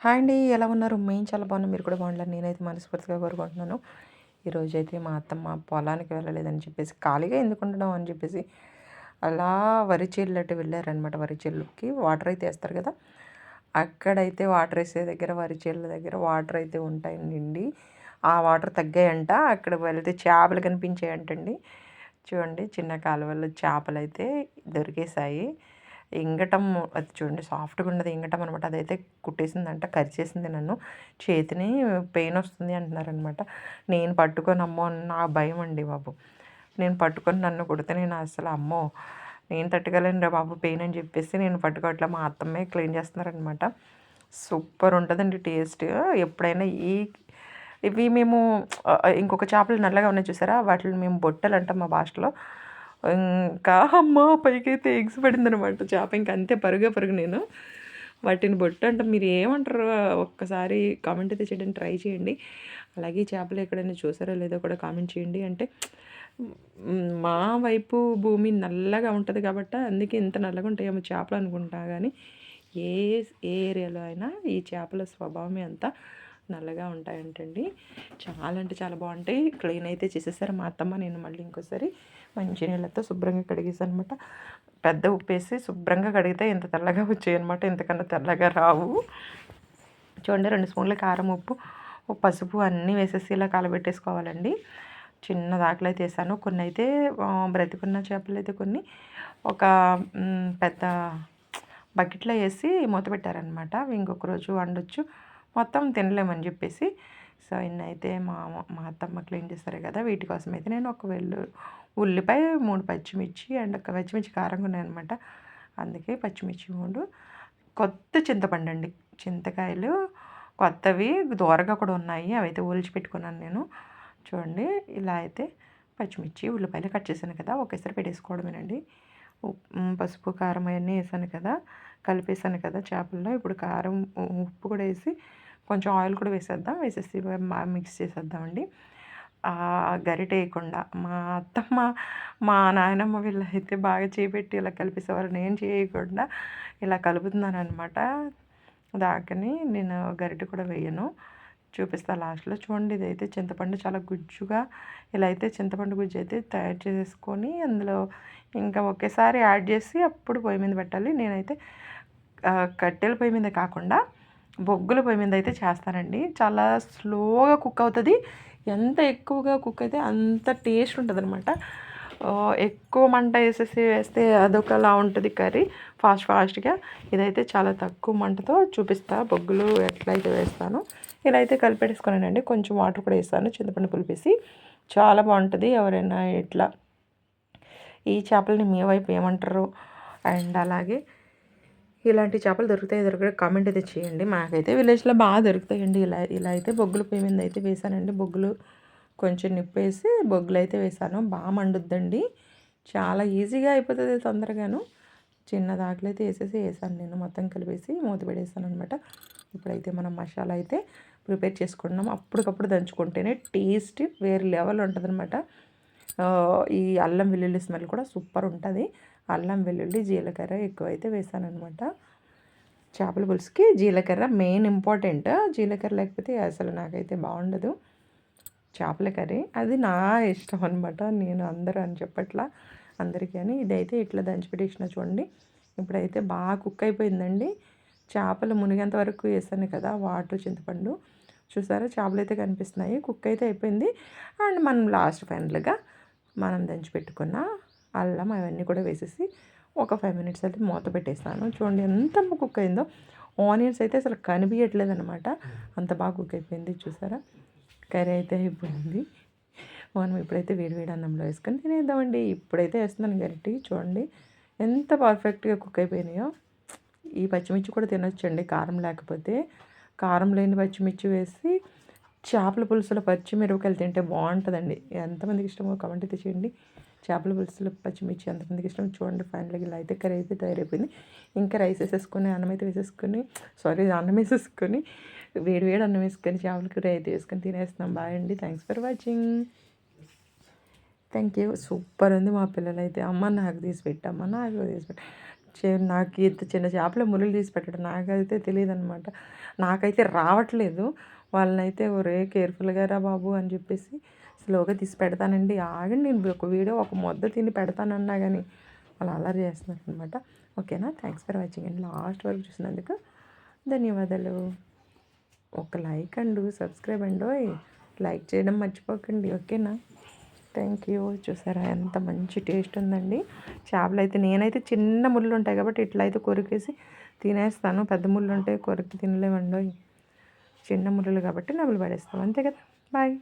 Hi అండి ఎలా ఉన్నారు? మేము చాలా బాగున్నాం మీరు కూడా బాగుండాలి నేనైతే మనస్ఫూర్తిగా కోరుకుంటున్నాను. ఈరోజు అయితే మా అత్తమ్మ పొలానికి వెళ్ళలేదని చెప్పేసి ఖాళీగా ఎందుకు ఉండడం అని చెప్పేసి అలా వరి చేళ్ళట్టు వెళ్ళారనమాట వరి చేళ్ళకి వాటర్ అయితే వేస్తారు కదా. అక్కడైతే వాటర్ వేసే దగ్గర వరి చేళ్ళ దగ్గర వాటర్ అయితే ఉంటాయండి. ఆ వాటర్ తగ్గాయంట అక్కడ వెళ్తే చేపలు కనిపించాయంటండి. చూడండి చిన్న కాలువల్లో చేపలు అయితే దొరికేసాయి ఇంగటం అది చూడండి సాఫ్ట్గా ఉన్నది ఇంగటం అనమాట అదైతే కుట్టేసిందంట కరిచేసింది నన్ను. చేతిని పెయిన్ వస్తుంది అంటున్నారనమాట నేను పట్టుకొని అమ్మో నా భయం అండి బాబు. నేను పట్టుకొని నన్ను కుడితే నేను అసలు అమ్మో నేను తట్టుకోలేను రా బాబు పెయిన్ అని చెప్పేసి నేను పట్టుకోవట్లే మా అత్తమ్మే క్లీన్ చేస్తున్నారనమాట సూపర్ ఉంటుందండి టేస్ట్. ఎప్పుడైనా ఈ ఇవి మేము ఇంకొక చేపలు నల్లగా ఉన్నాయి చూసారా? వాటిని మేము బొట్టలు అంటాం మా భాషలో. ఇంకా అమ్మ పైకైతే ఎగ్స్ పడిందనమాట చేప. ఇంక అంతే పరుగే పరుగు నేను. వాటిని బొట్టు అంటే మీరు ఏమంటారు? ఒక్కసారి కామెంట్ అయితే చేయడానికి ట్రై చేయండి. అలాగే చేపలు ఎక్కడైనా చూసారో లేదో కూడా కామెంట్ చేయండి. అంటే మా వైపు భూమి నల్లగా ఉంటుంది కాబట్టి అందుకే ఇంత నల్లగా ఉంటాయేమో చేపలు అనుకుంటా. కానీ ఏ ఏ ఏరియాలో అయినా ఈ చేపల స్వభావమే అంతా నల్లగా ఉంటాయంటండి. చాలా అంటే చాలా బాగుంటాయి. క్లీన్ అయితే చేసేసారు మా అత్తమ్మ నేను మళ్ళీ ఇంకోసారి మంచి నీళ్ళతో శుభ్రంగా కడిగేసాను అనమాట పెద్ద ఉప్పు వేసి శుభ్రంగా కడిగితే ఇంత తెల్లగా వచ్చాయి అనమాట ఇంతకన్నా తెల్లగా రావు. చూడండి రెండు స్పూన్ల కారం ఉప్పు పసుపు అన్నీ వేసేసి ఇలా కలబెట్టేసుకోవాలండి. చిన్న దాకలు అయితే వేసాను. కొన్ని అయితే బ్రతికున్న చేపలు అయితే కొన్ని ఒక పెద్ద బకెట్లో వేసి మూత పెట్టారనమాట ఇంకొక రోజు వండొచ్చు. మొత్తం తినలేమని చెప్పేసి సో ఇన్నైతే అయితే మా మా అత్తమ్మ క్లీన్ చేస్తారు కదా వీటి కోసం అయితే నేను ఒక వెల్లు ఉల్లిపాయ మూడు పచ్చిమిర్చి అండ్ ఒక పచ్చిమిర్చి కారంగా ఉన్నాయన్నమాట. అందుకే పచ్చిమిర్చి మూడు. కొత్త చింతపండు అండి. చింతకాయలు కొత్తవి దూరగా కూడా ఉన్నాయి. అవి అయితే ఊల్చి పెట్టుకున్నాను నేను. చూడండి ఇలా అయితే పచ్చిమిర్చి ఉల్లిపాయలు కట్ చేశాను కదా ఒకేసారి పెట్టేసుకోవడమేనండి. పసుపు కారం అవన్నీ వేసాను కదా కలిపేసాను కదా చేపల్లో. ఇప్పుడు కారం ఉప్పు కూడా వేసి కొంచెం ఆయిల్ కూడా వేసేద్దాం. వేసేసి మిక్స్ చేసేద్దామండి. గరిట వేయకుండా మా అత్తమ్మ మా నాయనమ్మ వీళ్ళు అయితే బాగా చేపెట్టి ఇలా కలిపేసేవారు. నేను చేయకుండా ఇలా కలుపుతున్నాను అనమాట దాకని నేను గరిట కూడా వేయను. చూపిస్తా లాస్ట్లో. చూడండి ఇదైతే చింతపండు చాలా గుజ్జుగా ఇలా అయితే చింతపండు గుజ్జు అయితే తయారు చేసుకొని అందులో ఇంకా ఒకేసారి యాడ్ చేసి అప్పుడు పొయ్యి మీద పెట్టాలి. నేనైతే కట్టెల పొయ్యి మీద కాకుండా బొగ్గుల పొయ్యి మీద అయితే చేస్తానండి చాలా స్లోగా కుక్ అవుతుంది. ఎంత ఎక్కువగా కుక్ అయితే అంత టేస్ట్ ఉంటుంది అనమాట ఎక్కువ మంట వేసేసి వేస్తే అదొకలా ఉంటుంది కర్రీ ఫాస్ట్ ఫాస్ట్గా. ఇదైతే చాలా తక్కువ మంటతో చూపిస్తా. బొగ్గులు ఎట్లయితే వేస్తాను ఇలా అయితే కలిపెట్టేసుకున్నానండి. కొంచెం వాటర్ కూడా వేస్తాను. చింతపండు పులిపేసి. చాలా బాగుంటుంది ఎవరైనా ఇట్లా ఈ చేపలని మీ వైపు ఏమంటారు? అండ్ అలాగే ఇలాంటి చేపలు దొరుకుతాయి దొరకడం కామెంట్ అయితే చేయండి. మాకైతే విలేజ్లో బాగా దొరుకుతాయండి. ఇలా ఇలా అయితే బొగ్గులు పొయ్యి మీద అయితే వేసానండి. బొగ్గులు కొంచెం నిప్పేసి బొగ్గులు అయితే వేసాను. బాగా మండుద్దండి. చాలా ఈజీగా అయిపోతుంది తొందరగాను. చిన్న దాకలు అయితే వేసేసి వేసాను నేను. మొత్తం కలిపేసి మూత పెడేసాను అనమాట ఇప్పుడైతే మనం మసాలా అయితే ప్రిపేర్ చేసుకుంటున్నాం. అప్పటికప్పుడు దంచుకుంటేనే టేస్ట్ వేరే లెవెల్ ఉంటుంది అనమాట ఈ అల్లం వెల్లుల్లి స్మెల్ కూడా సూపర్ ఉంటుంది. అల్లం వెల్లుల్లి జీలకర్ర ఎక్కువైతే వేసాను అనమాట చేపల పులుసుకి జీలకర్ర మెయిన్ ఇంపార్టెంట్. జీలకర్ర లేకపోతే అసలు నాకైతే బాగుండదు. చేపల కర్రీ అది నా ఇష్టం అనమాట నేను అందరూ అని చెప్పట్లా అందరికీ అని. ఇదైతే ఇట్లా దంచిపెట్టేసిన చూడండి. ఇప్పుడైతే బాగా కుక్ అయిపోయిందండి. చేపలు మునిగేంత వరకు వేసాను కదా వాటర్ చింతపండు. చూసారా చేపలు అయితే కనిపిస్తున్నాయి. కుక్ అయితే అయిపోయింది. అండ్ మనం లాస్ట్ ఫైనల్గా మనం దంచి పెట్టుకున్న అల్లం అవన్నీ కూడా వేసేసి ఒక ఫైవ్ మినిట్స్ అయితే మూత పెట్టేస్తాను. చూడండి ఎంత కుక్ అయిందో. ఆనియన్స్ అయితే అసలు కనిపించట్లేదు అనమాట అంత బాగా కుక్ అయిపోయింది చూసారా? కర్రీ అయితే అయిపోయింది. మనం ఇప్పుడైతే వేడి వేడి అన్నంలో వేసుకొని తినేద్దామండి. ఇప్పుడైతే వేస్తున్నాను గరిటి చూడండి ఎంత పర్ఫెక్ట్గా కుక్ అయిపోయినాయో. ఈ పచ్చిమిర్చి కూడా తినొచ్చండి. కారం లేకపోతే కారం లేని పచ్చిమిర్చి వేసి చేపల పులుసులో పచ్చిమిరపకాయలు తింటే బాగుంటుందండి. ఎంతమందికి ఇష్టమో కమెంట్ అయితే చేయండి. చేపల పులుసులో పచ్చిమిర్చి ఎంతమందికి ఇష్టం చూడండి. ఫైనల్గా ఇలా అయితే కర్రీ అయితే తయారైపోయింది. ఇంకా రైస్ వేసేసుకొని అన్నం అయితే వేసేసుకొని సారీ అన్నం వేసేసుకొని వేడి వేడి అన్నం వేసుకొని చేపల కూర అయితే వేసుకొని తినేస్తున్నాం. బాయ్ అండి. Thanks for watching thank you super ఉంది మా పిల్లలు అయితే అమ్మ నాకు తీసి పెట్టమ్మా నాకు తీసి పెట్ట. చే- నాకు ఇంత చిన్న చేపల ముళ్ళు తీసి పెట్టడం నాకైతే తెలియదు అనమాట నాకైతే రావట్లేదు. వాళ్ళనైతే ఒరే కేర్ఫుల్గా రా బాబు అని చెప్పేసి స్లోగా తీసి పెడతానండి. ఆగండి నేను ఒక వీడియో ఒక ముద్ద తిని పెడతానన్నా కానీ వాళ్ళు అల్లరి చేస్తున్నారు అనమాట ఓకేనా? Thanks for watching. అండి లాస్ట్ వరకు చూసినందుకు ధన్యవాదాలు. ఒక లైక్ అండు సబ్స్క్రైబ్ అండి లైక్ చేయడం మర్చిపోకండి. ఓకేనా? Thank you. చూసారా? ఎంత మంచి టేస్ట్ ఉందండి. చేపలు అయితే నేనైతే చిన్న ముళ్ళు ఉంటాయి కాబట్టి ఇట్లా అయితే కొరికేసి తినేస్తాను. పెద్ద ముళ్ళు ఉంటే కొరికి తినలేమండి చిన్న ముళ్ళు కాబట్టి నవ్వులు పడేస్తాం. అంతే కదా? బాయ్